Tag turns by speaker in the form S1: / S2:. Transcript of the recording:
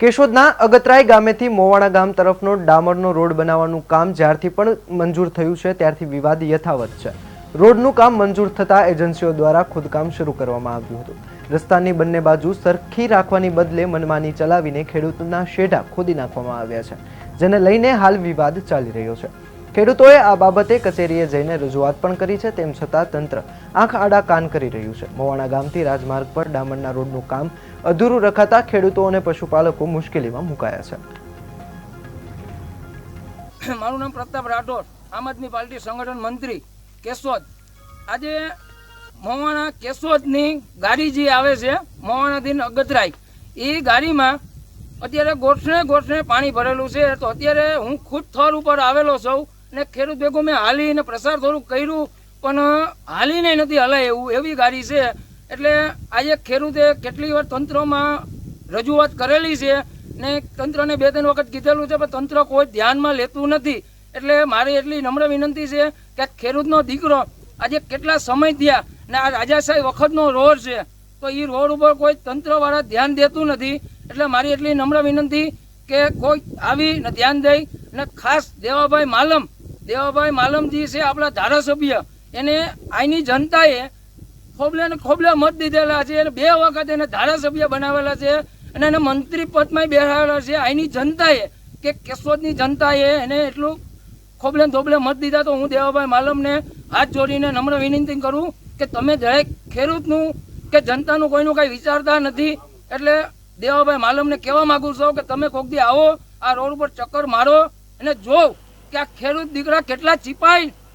S1: કેશોદના અગતરાય ગામેથી મોવાણા ગામ તરફનો ડામરનો રોડ બનાવવાનું કામ જ્યારથી પણ મંજૂર થયું છે, ત્યારથી વિવાદ યથાવત છે. રોડનું કામ મંજૂર થતાં એજન્સીઓ દ્વારા ખોદકામ શરૂ કરવામાં આવ્યું હતું. રસ્તાની બંને બાજુ સરખી રાખવાની બદલે મનમાની ચલાવીને ખેડૂતોના શેઢા ખોદી નાખવામાં આવ્યા છે, જેને લઈને હાલ વિવાદ ચાલી રહ્યો છે. ખેડૂતોએ આ બાબતે કચેરીએ જઈને રજૂઆત પણ કરી છે, તેમ છતાં તંત્ર આંખ આડા કાન કરી રહ્યું છે. મોવાણા ગામથી રાજમાર્ગ પર ડામરના રોડનું કામ અધૂરું રખાતા ખેડૂતો અને પશુપાલકો મુશ્કેલીમાં મુકાયા છે.
S2: મારું નામ પ્રતાપ રાઠોડ, આમ આદમી પાર્ટી સંગઠન મંત્રી કેશોદ. આજે મવાણા કેશોદની ગાડી જે આવે છે મવાણાથી અગતરાય, એ ગાડીમાં અત્યારે ગોઠણે ગોઠણે પાણી ભરેલું છે, તો અત્યારે હું ખુદ થર ઉપર આવેલો છું. ને ખેડૂત ભેગું મેં હાલીને પ્રસાર થોડુંક કર્યું, પણ હાલીને નથી હલાય એવું, એવી ગાડી છે. એટલે આજે ખેડૂતે કેટલી વાર તંત્રમાં રજૂઆત કરેલી છે ને તંત્રને બે ત્રણ વખત કીધેલું છે, પણ તંત્ર કોઈ ધ્યાનમાં લેતું નથી. એટલે મારી એટલી નમ્ર વિનંતી છે કે ખેડૂતનો દીકરો આજે કેટલા સમય થયા ને આ રાજાશાહી વખતનો રોડ છે. તો એ રોડ ઉપર કોઈ તંત્રવાળા ધ્યાન દેતું નથી. એટલે મારી એટલી નમ્ર વિનંતી કે કોઈ આવી ને ધ્યાન દઈ ને ખાસ દેવાભાઈ માલમ દેવાભાઈ માલમજી છે આપણા ધારાસભ્ય. એને આઈની જનતાએ ખોબલે ને ખોબલે મત દીધેલા છે. અને બે વખત એને ધારાસભ્ય બનાવેલા છે અને એને મંત્રી પદમાં બેસાડેલા છે. અહીંની જનતાએ કે કેશોદની જનતાએ એને એટલું ખોબલે ધોબલે મત દીધા તો હું દેવાભાઈ માલમને હાથ જોડીને નમ્ર વિનંતી કરું કે તમે દરેક ખેડૂતનું કે જનતાનું કોઈનું કાંઈ વિચારતા નથી. એટલે દેવાભાઈ માલમને કહેવા માગું છું કે તમે કોક દી આવો, આ રોડ ઉપર ચક્કર મારો અને જો કે ખેડૂત દીકરા કેટલા ચીપાઈ?